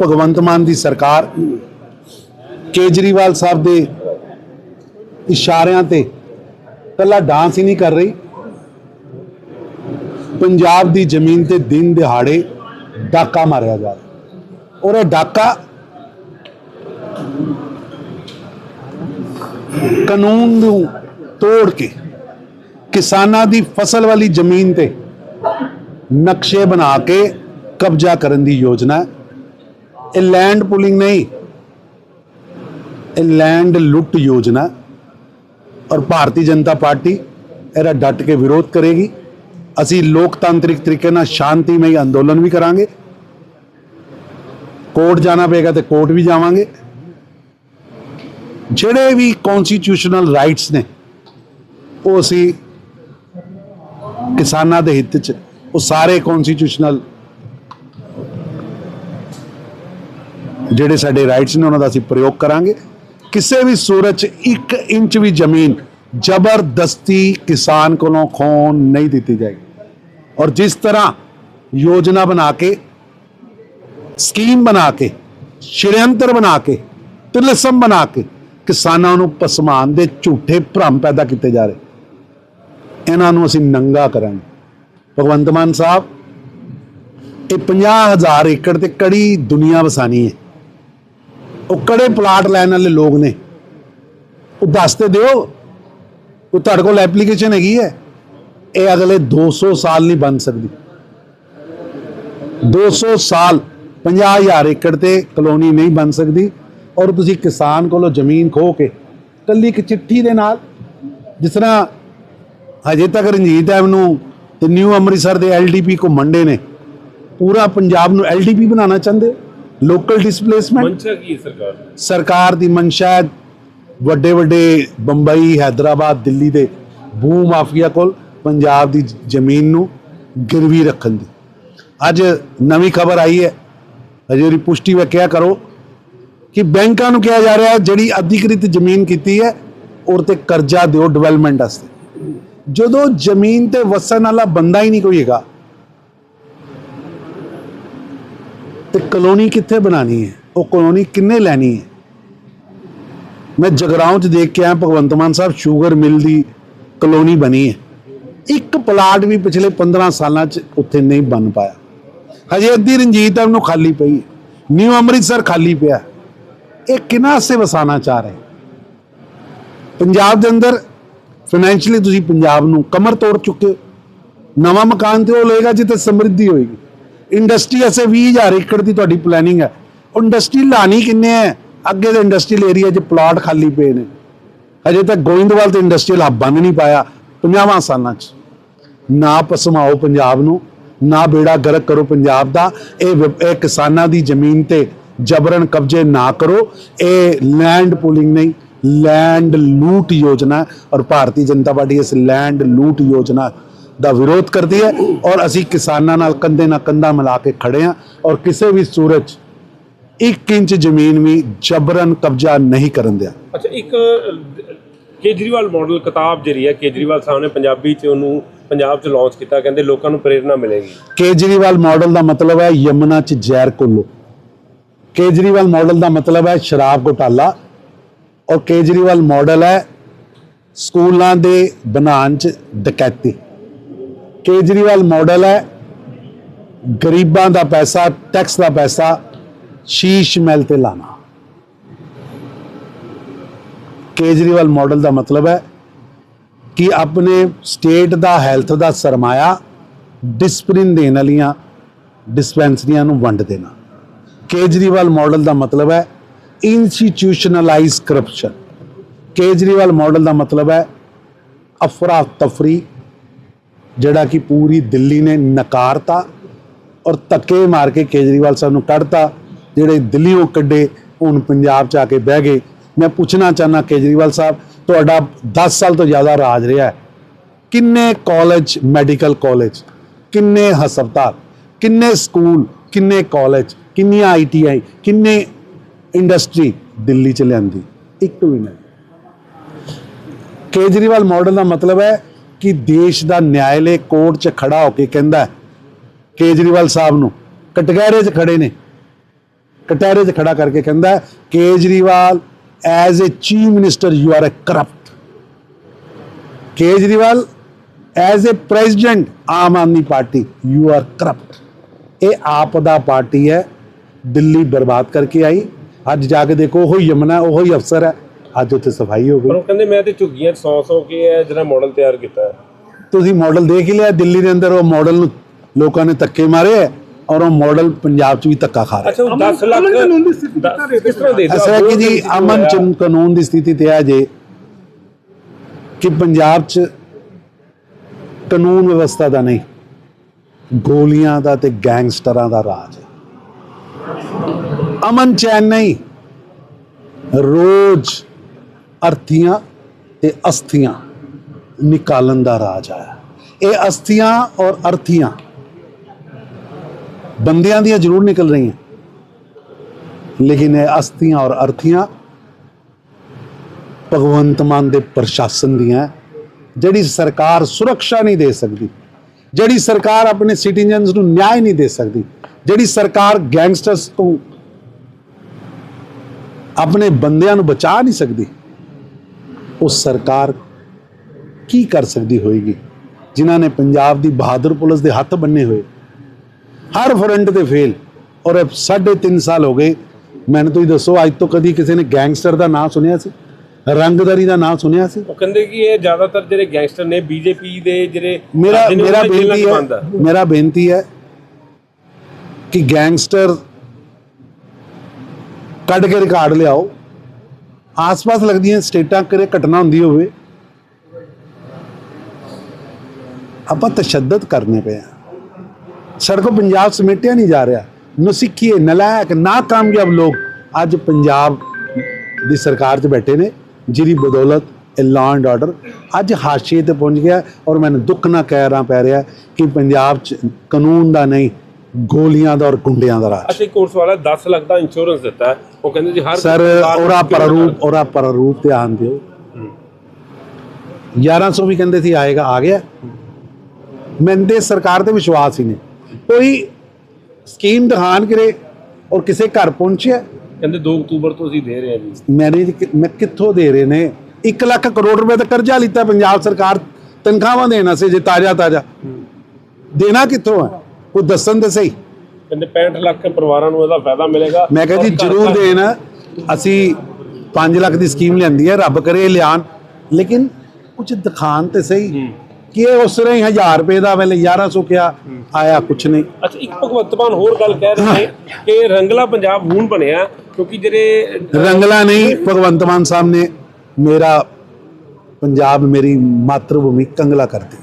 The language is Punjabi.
ਭਗਵੰਤ ਮਾਨ ਦੀ ਸਰਕਾਰ ਕੇਜਰੀਵਾਲ ਸਾਹਿਬ ਦੇ ਇਸ਼ਾਰਿਆਂ ਤੇ ਕੱਲਾ ਡਾਂਸ ਹੀ ਨਹੀਂ ਕਰ ਰਹੀ ਪੰਜਾਬ ਦੀ ਜ਼ਮੀਨ ਤੇ ਦਿਨ ਦਿਹਾੜੇ ਡਾਕਾ ਮਾਰਿਆ ਜਾ ਰਿਹਾ ਔਰ ਇਹ ਡਾਕਾ ਕਾਨੂੰਨ ਨੂੰ ਤੋੜ ਕੇ ਕਿਸਾਨਾਂ ਦੀ ਫਸਲ ਵਾਲੀ ਜ਼ਮੀਨ ਤੇ ਨਕਸ਼ੇ ਬਣਾ ਕੇ ਕਬਜ਼ਾ ਕਰਨ ਦੀ ਯੋਜਨਾ ਹੈ। ਇਹ ਲੈਂਡ ਪੁਲਿੰਗ ਨਹੀਂ। ਇਹ ਲੈਂਡ ਲੁੱਟ ਯੋਜਨਾ ਔਰ ਭਾਰਤੀ ਜਨਤਾ ਪਾਰਟੀ ਇਹਦਾ ਡਟ ਕੇ ਵਿਰੋਧ ਕਰੇਗੀ। ਅਸੀਂ ਲੋਕਤਾਂਤਰਿਕ ਤਰੀਕੇ ਨਾਲ ਸ਼ਾਂਤੀਮਈ ਅੰਦੋਲਨ ਵੀ ਕਰਾਂਗੇ। ਕੋਰਟ ਜਾਣਾ ਪਏਗਾ ਤੇ ਕੋਰਟ ਵੀ ਜਾਵਾਂਗੇ। ਜਿਹੜੇ ਵੀ ਕਨਸਟੀਟਿਊਸ਼ਨਲ ਰਾਈਟਸ ਨੇ, ਉਹ ਅਸੀਂ ਕਿਸਾਨਾਂ ਦੇ ਹਿੱਤ 'ਚ, ਉਹ ਸਾਰੇ ਕਨਸਟੀਟਿਊਸ਼ਨਲ ਜਿਹੜੇ ਸਾਡੇ ਰਾਈਟਸ ਨੇ, ਉਹਨਾਂ ਦਾ ਅਸੀਂ ਪ੍ਰਯੋਗ ਕਰਾਂਗੇ। ਕਿਸੇ ਵੀ ਸੂਰਤ 'ਚ 1 ਇੰਚ ਵੀ ਜ਼ਮੀਨ ਜ਼ਬਰਦਸਤੀ ਕਿਸਾਨ ਕੋਲੋਂ ਖੋਣ ਨਹੀਂ ਦਿੱਤੀ ਜਾਏਗੀ। ਔਰ ਜਿਸ ਤਰ੍ਹਾਂ ਯੋਜਨਾ ਬਣਾ ਕੇ, ਸਕੀਮ ਬਣਾ ਕੇ ਸ਼੍ਰੇਅੰਤਰ ਬਣਾ ਕੇ, ਤਿਲਸਮ ਬਣਾ ਕੇ ਕਿਸਾਨਾਂ ਨੂੰ ਪਸਮਾਨ ਦੇ ਝੂਠੇ ਭਰਮ ਪੈਦਾ ਕੀਤੇ ਜਾ ਰਹੇ। ਇਹਨਾਂ ਨੂੰ ਅਸੀਂ ਨੰਗਾ ਕਰਾਂਗੇ। ਭਗਵੰਤ ਮਾਨ ਸਾਹਿਬ, ਇਹ 50000 ਏਕੜ ਤੇ ਕੜੀ ਦੁਨੀਆ ਵਸਾਨੀ ਹੈ। ਉਹ ਕੜੇ ਪਲਾਟ ਲੈਣ ਵਾਲੇ ਲੋਕ ਨੇ? ਉਹ ਦੱਸ ਤੇ ਦਿਓ। ਉਹ ਤੁਹਾਡੇ ਕੋਲ ਐਪਲੀਕੇਸ਼ਨ ਹੈਗੀ ਹੈ। ਇਹ ਅਗਲੇ 200 ਸਾਲ ਨਹੀਂ ਬਣ ਸਕਦੀ। 200 ਸਾਲ 50000 ਏਕੜ ਤੇ ਕਲੋਨੀ ਨਹੀਂ ਬਣ ਸਕਦੀ। ਔਰ ਤੁਸੀਂ ਕਿਸਾਨ ਕੋਲੋਂ ਜ਼ਮੀਨ ਖੋ ਕੇ ਕੱਲੀ ਇੱਕ ਚਿੱਠੀ ਦੇ ਨਾਲ, ਜਿਸ ਤਰ੍ਹਾਂ ਹਜੇ ਤੱਕ ਰਣਜੀਤ ਐਵਨਿਊ ਤੇ ਨਿਊ ਅੰਮ੍ਰਿਤਸਰ ਦੇ ਐਲਡੀਪੀ ਕੋ ਮੰਡੇ ਨੇ, ਪੂਰਾ ਪੰਜਾਬ ਨੂੰ ਐਲਡੀਪੀ ਬਣਾਉਣਾ ਚਾਹੁੰਦੇ? ਲੋਕਲ ਡਿਸਪਲੇਸਮੈਂਟ ਮੰਸ਼ਾ ਕੀ ਹੈ ਸਰਕਾਰ ਦੀ? ਸਰਕਾਰ ਦੀ ਮਨਸ਼ਾ ਹੈ ਵੱਡੇ ਵੱਡੇ ਬੰਬਈ ਹੈਦਰਾਬਾਦ ਦਿੱਲੀ ਦੇ ਭੂ ਮਾਫੀਆ ਕੋਲ ਪੰਜਾਬ ਦੀ ਜ਼ਮੀਨ ਨੂੰ ਗਿਰਵੀ ਰੱਖਣ ਦੀ। ਅੱਜ ਨਵੀਂ ਖਬਰ ਆਈ ਹੈ। ਅਜੇ ਉਹਦੀ ਪੁਸ਼ਟੀ ਵੇਖਿਆ ਕਰੋ ਕਿ ਬੈਂਕਾਂ ਨੂੰ ਕਿਹਾ ਜਾ ਰਿਹਾ ਹੈ ਜਿਹੜੀ ਅਧਿਕ੍ਰਿਤ ਜ਼ਮੀਨ ਕੀਤੀ ਹੈ ਔਰ ਤੇ ਕਰਜ਼ਾ ਦਿਓ ਡਿਵੈਲਪਮੈਂਟ ਵਾਸਤੇ। ਜਦੋਂ ਜ਼ਮੀਨ ਤੇ ਵਸਣ ਵਾਲਾ ਬੰਦਾ ਹੀ ਨਹੀਂ ਕੋਈ ਹੈਗਾ ਤੇ ਕਲੋਨੀ ਕਿੱਥੇ ਬਣਾਣੀ ਹੈ? ਉਹ ਕਲੋਨੀ ਕਿੰਨੇ ਲੈਣੀ ਹੈ? ਮੈਂ ਜਗਰਾਉਂ ਚ ਦੇਖ ਕੇ ਆਇਆ, ਭਗਵੰਤ ਮਾਨ ਸਾਹਿਬ ਸ਼ੂਗਰ ਮਿਲ ਦੀ ਕਲੋਨੀ ਬਣੀ ਹੈ। ਇੱਕ ਪਲਾਟ ਵੀ ਪਿਛਲੇ 15 ਸਾਲਾਂ ਚ ਉੱਥੇ ਨਹੀਂ ਬਣ ਪਾਇਆ। ਹਜੇ ਅੱਧੀ ਰਣਜੀਤ ਨੂੰ ਖਾਲੀ ਪਈ ਹੈ। ਨਿਊ ਅੰਮ੍ਰਿਤਸਰ ਖਾਲੀ ਪਿਆ ਇਹ ਕਿਹਨਾਂ ਸੇ ਵਸਾਣਾ ਚਾਹ ਰਹੇ? ਪੰਜਾਬ ਦੇ ਅੰਦਰ ਫਾਈਨੈਂਸ਼ੀਅਲੀ ਤੁਸੀਂ ਪੰਜਾਬ ਨੂੰ ਕਮਰ ਤੋੜ ਚੁੱਕੇ ਹੋ। ਨਵਾਂ ਮਕਾਨ ਤੇ ਉਹ ਲਏਗਾ ਜਿੱਥੇ ਸਮਰਿੱਧੀ ਹੋਏਗੀ। ਇੰਡਸਟਰੀ ਐਸੇ 20000 ਏਕੜ ਦੀ ਤੁਹਾਡੀ ਪਲੈਨਿੰਗ ਹੈ। ਉਹ ਇੰਡਸਟਰੀ ਲਾਣੀ ਕਿੰਨੇ ਹੈ? ਅੱਗੇ ਦੇ ਇੰਡਸਟਰੀਅਲ ਏਰੀਆ 'ਚ ਪਲਾਟ ਖਾਲੀ ਪਏ ਨੇ। ਅਜੇ ਤੱਕ ਗੋਇੰਦਵਾਲ ਤੇ ਇੰਡਸਟਰੀਅਲ ਹੱਬ ਬਣ ਨਹੀਂ ਪਾਇਆ। 50 ਸਾਲਾਂ 'ਚ। ਨਾ ਪਸਮਾਓ ਪੰਜਾਬ ਨੂੰ, ਨਾ ਬੇੜਾ ਗਰਕ ਕਰੋ ਪੰਜਾਬ ਦਾ। ਇਹ ਵਿ- ਇਹ ਕਿਸਾਨਾਂ ਦੀ ਜ਼ਮੀਨ ਤੇ ਜਬਰਨ ਕਬਜ਼ੇ ਨਾ ਕਰੋ। ਇਹ ਲੈਂਡ ਪੂਲਿੰਗ ਨਹੀਂ ਲੈਂਡ ਲੂਟ ਯੋਜਨਾ ਔਰ ਭਾਰਤੀ ਜਨਤਾ ਪਾਰਟੀ ਇਸ ਲੈਂਡ ਲੂਟ ਯੋਜਨਾ ਦਾ ਵਿਰੋਧ ਕਰਦੀ ਹੈ ਔਰ ਅਸੀਂ ਕਿਸਾਨਾਂ ਨਾਲ ਕੰਧੇ ਨਾਲ ਕੰਧਾ ਮਿਲਾ ਕੇ ਖੜੇ ਹਾਂ ਔਰ ਕਿਸੇ ਵੀ 'ਚ ਇੱਕ ਇੰਚ ਜ਼ਮੀਨ ਵੀ ਜਬਰਨ ਕਬਜ਼ਾ ਨਹੀਂ ਕਰਨ ਦਿਆ। ਅੱਛਾ ਇੱਕ ਕੇਜਰੀਵਾਲ ਮਾਡਲ ਕਿਤਾਬ ਜਿਹੜੀ ਹੈ ਕੇਜਰੀਵਾਲ ਸਾਹਿਬ ਨੇ ਪੰਜਾਬੀ ਚ ਉਹਨੂੰ ਪੰਜਾਬ ਚ ਲਾਂਚ ਕੀਤਾ ਕਹਿੰਦੇ ਲੋਕਾਂ ਨੂੰ ਪ੍ਰੇਰਣਾ ਮਿਲੇਗੀ। ਕੇਜਰੀਵਾਲ ਮਾਡਲ ਦਾ ਮਤਲਬ ਹੈ ਯਮਨਾ ਚ ਜ਼ਹਿਰ ਘੋਲੋ। ਕੇਜਰੀਵਾਲ ਮਾਡਲ ਦਾ ਮਤਲਬ ਹੈ ਸ਼ਰਾਬ ਘੋਟਾਲਾ ਔਰ ਕੇਜਰੀਵਾਲ ਮਾਡਲ ਹੈ ਸਕੂਲਾਂ ਦੇ ਬਣਾਉਣ ਚ ਡਕੈਤੀ। ਕੇਜਰੀਵਾਲ ਮਾਡਲ ਹੈ। ਗਰੀਬਾਂ ਦਾ ਪੈਸਾ ਟੈਕਸ ਦਾ ਪੈਸਾ, ਸ਼ੀਸ਼ ਮਹਿਲ ਤੇ ਲਾਣਾ। ਕੇਜਰੀਵਾਲ ਮਾਡਲ ਦਾ ਮਤਲਬ ਹੈ ਕਿ ਆਪਣੇ ਸਟੇਟ ਦਾ ਹੈਲਥ ਦਾ ਸਰਮਾਇਆ ਡਿਸਪਲਿਨ ਦੇਣ ਵਾਲੀਆਂ ਡਿਸਪੈਂਸਰੀਆਂ ਨੂੰ ਵੰਡ ਦੇਣਾ। ਕੇਜਰੀਵਾਲ ਮਾਡਲ ਦਾ ਮਤਲਬ ਹੈ ਇੰਸਟੀਟਿਊਸ਼ਨਲਾਈਜ਼ ਕਰਪਸ਼ਨ ਕੇਜਰੀਵਾਲ ਮਾਡਲ ਦਾ ਮਤਲਬ ਹੈ ਅਫਰਾ ਤਫਰੀ ਜਿਹੜਾ ਕਿ ਪੂਰੀ ਦਿੱਲੀ ਨੇ ਨਕਾਰਤਾ ਔਰ ਧੱਕੇ ਮਾਰ ਕੇ ਕੇਜਰੀਵਾਲ ਸਾਹਿਬ ਨੂੰ ਕੱਢਤਾ, ਜਿਹੜੇ ਦਿੱਲੀੋਂ ਕੱਢੇ, ਹੁਣ ਪੰਜਾਬ ਚ ਆ ਕੇ ਬਹਿ ਗਏ। ਮੈਂ ਪੁੱਛਣਾ ਚਾਹਨਾ ਕੇਜਰੀਵਾਲ ਸਾਹਿਬ, ਤੁਹਾਡਾ 10 ਸਾਲ ਤੋਂ ਜ਼ਿਆਦਾ ਰਾਜ ਰਿਹਾ ਕਿੰਨੇ ਕਾਲਜ ਮੈਡੀਕਲ ਕਾਲਜ ਕਿੰਨੇ ਹਸਪਤਾਲ, ਕਿੰਨੇ ਸਕੂਲ, ਕਿੰਨੇ ਕਾਲਜ ਕਿੰਨੀਆਂ ਆਈਟੀਆਈ ਕਿੰਨੇ ਇੰਡਸਟਰੀ ਦਿੱਲੀ ਚ ਲਿਆਂਦੀ? ਇੱਕ ਵੀ ਨਹੀਂ। ਕੇਜਰੀਵਾਲ ਮਾਡਲ ਦਾ ਮਤਲਬ ਹੈ ਕਿ ਦੇਸ਼ ਦਾ ਨਿਆਇਲੇ ਕੋਰਟ 'ਚ ਖੜਾ ਹੋ ਕੇ ਕਹਿੰਦਾ ਕੇਜਰੀਵਾਲ ਸਾਹਿਬ ਨੂੰ ਕਟਗਰੇ 'ਚ ਖੜੇ ਨੇ। ਕਟਹਿਰੇ 'ਚ ਖੜਾ ਕਰਕੇ ਕਹਿੰਦਾ Kejriwal as a chief minister you are a corrupt Kejriwal as a president Aam Aadmi party you are corrupt ਇਹ ਆਪ ਦਾ ਪਾਰਟੀ ਹੈ, ਦਿੱਲੀ ਬਰਬਾਦ ਕਰਕੇ ਆਈ। ਅੱਜ ਜਾ ਕੇ ਦੇਖੋ, ਉਹ ਯਮਨਾ, ਉਹ ਹੀ ਅਫਸਰ ਹੈ। ਅੱਜ ਉੱਥੇ ਸਫ਼ਾਈ ਹੋ ਪਰ ਗਈ ਉਹ ਕਹਿੰਦੇ ਮੈਂ ਤੇ ਝੁੱਗੀਆਂ 'ਚ ਸੌ ਸੌ ਕੇ ਇਹ ਜਿਹੜਾ ਮਾਡਲ ਤਿਆਰ ਕੀਤਾ ਹੈ। ਤੁਸੀਂ ਮਾਡਲ ਦੇਖ ਹੀ ਲਿਆ ਦਿੱਲੀ ਦੇ ਅੰਦਰ ਉਹ ਮਾਡਲ ਨੂੰ ਲੋਕਾਂ ਨੇ ਧੱਕੇ ਮਾਰੇ ਹੈ ਔਰ ਉਹ ਮਾਡਲ ਪੰਜਾਬ 'ਚ ਵੀ ਧੱਕਾ ਖਾ ਰਿਹਾ। ਅੱਛਾ ਉਹ 10 ਲੱਖ ਦਸ- ਕਿਸ ਤਰ੍ਹਾਂ ਦੇ ਦਿੱਤਾ? ਅਸਲ ਹੈ? ਕਿ ਜੀ ਅਮਨ ਕਾਨੂੰਨ ਦੀ ਸਥਿਤੀ ਤੇ ਹੈ ਜੇ ਕਿ ਪੰਜਾਬ 'ਚ ਕਾਨੂੰਨ ਵਿਵਸਥਾ ਦਾ ਨਹੀਂ ਗੋਲੀਆਂ ਦਾ ਤੇ ਗੈਂਗਸਟਰਾਂ ਦਾ ਰਾਜ ਹੈ। ਅਮਨ ਚੈਨ ਨਹੀਂ ਰੋਜ਼ ਅਰਥੀਆਂ ਤੇ ਅਸਥੀਆਂ ਨਿਕਾਲਣ ਦਾ ਰਾਜ ਆਇਆ। ਇਹ ਅਸਥੀਆਂ ਔਰ ਅਰਥੀਆਂ ਬੰਦਿਆਂ ਦੀਆਂ ਜ਼ਰੂਰ ਨਿਕਲ ਰਹੀਆਂ। ਲੇਕਿਨ ਇਹ ਅਸਥੀਆਂ ਔਰ ਅਰਥੀਆਂ ਭਗਵੰਤ ਮਾਨ ਦੇ ਪ੍ਰਸ਼ਾਸਨ ਦੀਆਂ ਹੈ, ਜਿਹੜੀ ਸਰਕਾਰ ਸੁਰੱਖਿਆ ਨਹੀਂ ਦੇ ਸਕਦੀ ਜਿਹੜੀ ਸਰਕਾਰ ਆਪਣੇ ਸਿਟੀਜ਼ਨਸ ਨੂੰ ਨਿਆਂ ਨਹੀਂ ਦੇ ਸਕਦੀ ਜਿਹੜੀ ਸਰਕਾਰ ਗੈਂਗਸਟਰਸ ਤੋਂ ਆਪਣੇ ਬੰਦਿਆਂ ਨੂੰ ਬਚਾ ਨਹੀਂ ਸਕਦੀ ਉਹ ਸਰਕਾਰ ਕੀ ਕਰ ਸਕਦੀ ਹੋਏਗੀ? ਜਿਨ੍ਹਾਂ ਨੇ ਪੰਜਾਬ ਦੀ ਬਹਾਦਰ ਪੁਲਿਸ ਦੇ ਹੱਥ ਬੰਨੇ ਹੋਏ। ਹਰ ਫਰੰਟ ਤੇ ਫੇਲ। ਔਰ ਇਹ ਸਾਢੇ ਤਿੰਨ ਸਾਲ ਹੋ ਗਏ। ਮੈਨੂੰ ਤੁਸੀਂ ਦੱਸੋ ਅੱਜ ਤੋਂ ਕਦੀ ਕਿਸੇ ਨੇ ਗੈਂਗਸਟਰ ਦਾ ਨਾਮ ਸੁਣਿਆ ਸੀ? ਰੰਗਦਾਰੀ ਦਾ ਨਾਮ ਸੁਣਿਆ ਸੀ? ਉਹ ਕਹਿੰਦੇ ਕਿ ਇਹ ਜ਼ਿਆਦਾਤਰ ਜਿਹੜੇ ਗੈਂਗਸਟਰ ਨੇ ਬੀਜੇਪੀ ਦੇ ਜਿਹੜੇ ਮੇਰਾ ਮੇਰਾ ਬੇਨਤੀ। ਹੈ ਮੇਰਾ ਬੇਨਤੀ ਹੈ ਕਿ ਗੈਂਗਸਟਰ ਕੱਢ ਕੇ ਰਿਕਾਰਡ ਲਿਆਓ। ਆਸ-ਪਾਸ ਲੱਗਦੀਆਂ ਸਟੇਟਾਂ ਕਰੇ ਘਟਨਾ ਹੁੰਦੀ ਹੋਵੇ, ਆਪਾਂ ਤਸ਼ੱਦਦ ਕਰਨੇ ਪਏ ਆ ਸੜਕੋਂ ਪੰਜਾਬ ਸਮੇਟਿਆ ਨਹੀਂ ਜਾ ਰਿਹਾ। ਨੁਸਿੱਖੀਏ ਨਲਾਇਕ ਨਾਕਾਮਯਾਬ ਲੋਕ ਅੱਜ ਪੰਜਾਬ ਦੀ ਸਰਕਾਰ 'ਚ ਬੈਠੇ ਨੇ, ਜਿਹਦੀ ਬਦੌਲਤ ਇਹ ਲਾਅ ਐਂਡ ਆਰਡਰ ਅੱਜ ਹਾਸ਼ੀਏ ਤੇ ਪਹੁੰਚ ਗਿਆ। ਔਰ ਮੈਨੂੰ ਦੁੱਖ ਨਾ ਕਹਿ ਰਹਾ ਪੈ ਰਿਹਾ ਕਿ ਪੰਜਾਬ 'ਚ ਕਾਨੂੰਨ ਦਾ ਨਹੀਂ ਗੋਲੀਆਂ ਦਾ ਔਰ ਗੁੰਡਿਆਂ ਦਾ ਰਾਜ। ਹੋਰ ਸਵਾਲ ਹੈ 10 ਲੱਖ ਦਾ ਇੰਸ਼ੋਰੈਂਸ ਦਿੱਤਾ। ਉਹ ਕਹਿੰਦੇ ਜੀ ਹਰ ਸਰ ਕਿਉਂ ਪ੍ਰਰੂਪ ਉਹਦਾ ਪ੍ਰਰੂਪ ਧਿਆਨ ਦਿਓ। 1100 ਵੀ ਕਹਿੰਦੇ ਸੀ ਆਏਗਾ ਆ ਗਿਆ। ਤੇ ਸਰਕਾਰ ਤੇ ਵਿਸ਼ਵਾਸ ਹੀ ਨਹੀਂ। ਕੋਈ ਸਕੀਮ ਦਿਖਾਣ ਕਰੇ ਔਰ ਕਿਸੇ ਘਰ ਪਹੁੰਚਿਆ? ਕਹਿੰਦੇ 2 ਅਕਤੂਬਰ ਤੋਂ ਅਸੀਂ ਦੇ ਰਹੇ ਹਾਂ ਜੀ। ਮੈਨੇ ਮੈਂ ਕਿੱਥੋਂ ਦੇ ਰਹੇ ਨੇ? 1 ਲੱਖ ਕਰੋੜ ਰੁਪਏ ਦਾ ਕਰਜ਼ਾ ਲਿੱਤਾ ਪੰਜਾਬ ਸਰਕਾਰ ਤਨਖਾਹਾਂ ਦੇਣਾ ਸੀ ਜੇ ਤਾਜ਼ਾ ਤਾਜ਼ਾ ਦੇਣਾ ਕਿੱਥੋਂ ਹੈ? ਕੋਈ ਦੱਸਣ ਤੇ ਸਹੀ। ਕਹਿੰਦੇ 65 ਲੱਖ ਪਰਿਵਾਰਾਂ ਨੂੰ ਇਹਦਾ ਫਾਇਦਾ ਮਿਲੇਗਾ। ਮੈਂ ਕਿਹਾ ਜੀ ਜ਼ਰੂਰ ਦੇਣ। ਅਸੀਂ 5 ਲੱਖ ਦੀ ਸਕੀਮ ਲਿਆਂਦੀ ਹੈ ਰੱਬ ਕਰੇ ਲਿਆਣ। ਲੇਕਿਨ ਕੁਝ ਦਿਖਾਣ ਤੇ ਸਹੀ ਕਿ ਇਹ ਉਸ ਤਰ੍ਹਾਂ ਹੀ 1000 ਰੁਪਏ ਦਾ ਵੇਲੇ 1100 ਕਿਹਾ ਆਇਆ ਕੁਝ ਨਹੀਂ। ਅੱਛਾ ਇੱਕ ਭਗਵੰਤ ਮਾਨ ਹੋਰ ਗੱਲ ਕਹਿ ਰਹੇ ਨੇ ਕਿ ਰੰਗਲਾ ਪੰਜਾਬ ਹੁਣ ਬਣਿਆ ਕਿਉਂਕਿ ਜਿਹੜੇ ਰੰਗਲਾ ਨਹੀਂ ਭਗਵੰਤ ਮਾਨ ਸਾਹਿਬ ਨੇ ਮੇਰਾ ਪੰਜਾਬ ਮੇਰੀ ਮਾਤਰ ਭੂਮੀ ਕੰਗਲਾ ਕਰਤੀ।